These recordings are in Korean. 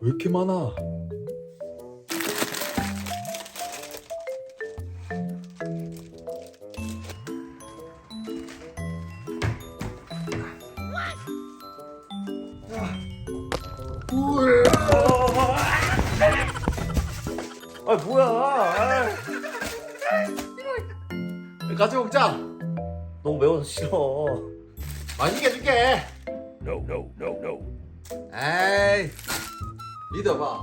왜 이렇게 많아? 아 뭐야? 아, 같이 먹자. 너무 매워서 싫어. 맛있게 해줄게. No no no no. 에이, 믿어봐.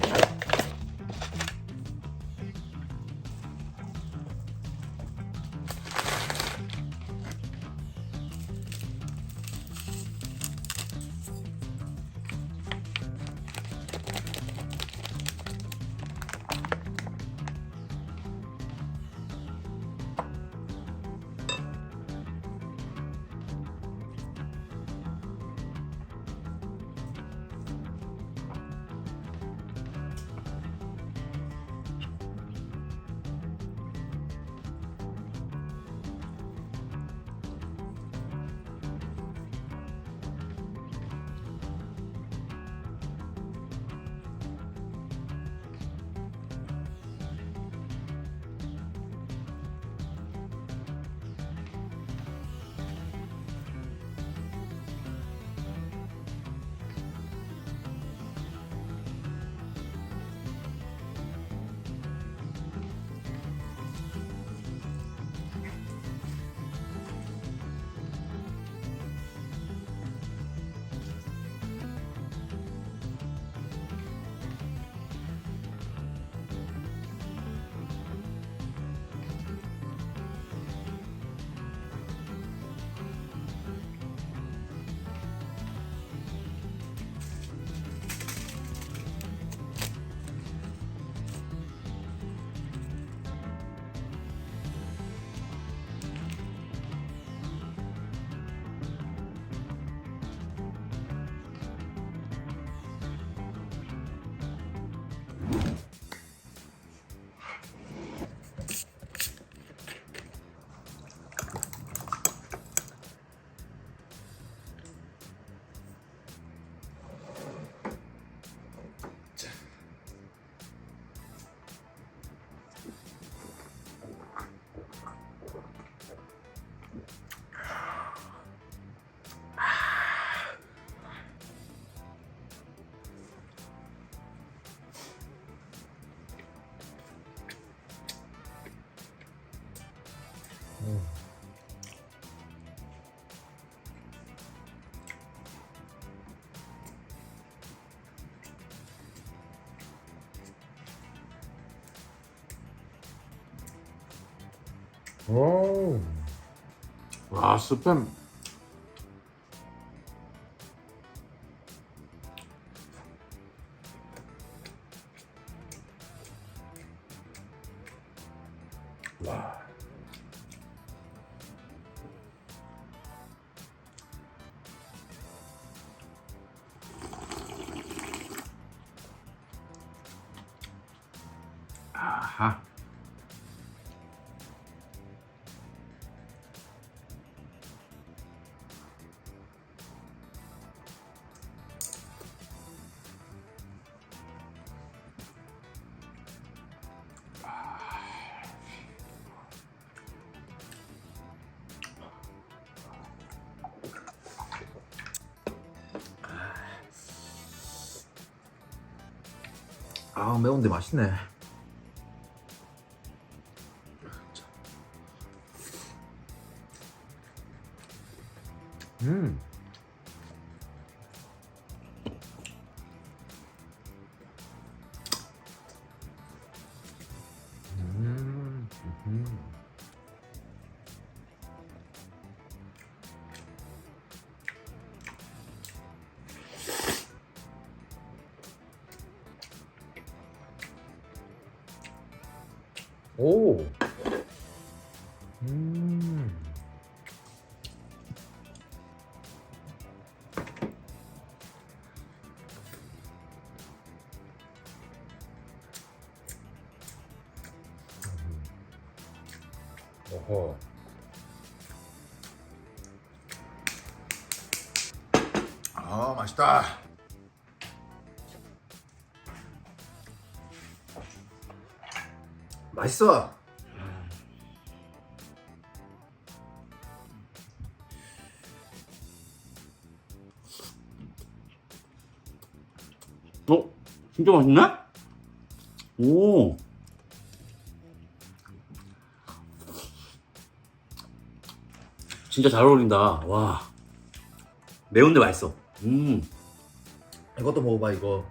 오. 와 스팸. 와. 아하. 아 매운데 맛있네. 오. 음. 어허. 아, 맛있다. 맛있어. 어? 진짜 맛있네? 오. 진짜 잘 어울린다. 와. 매운데 맛있어. 음. 이것도 먹어봐 이거.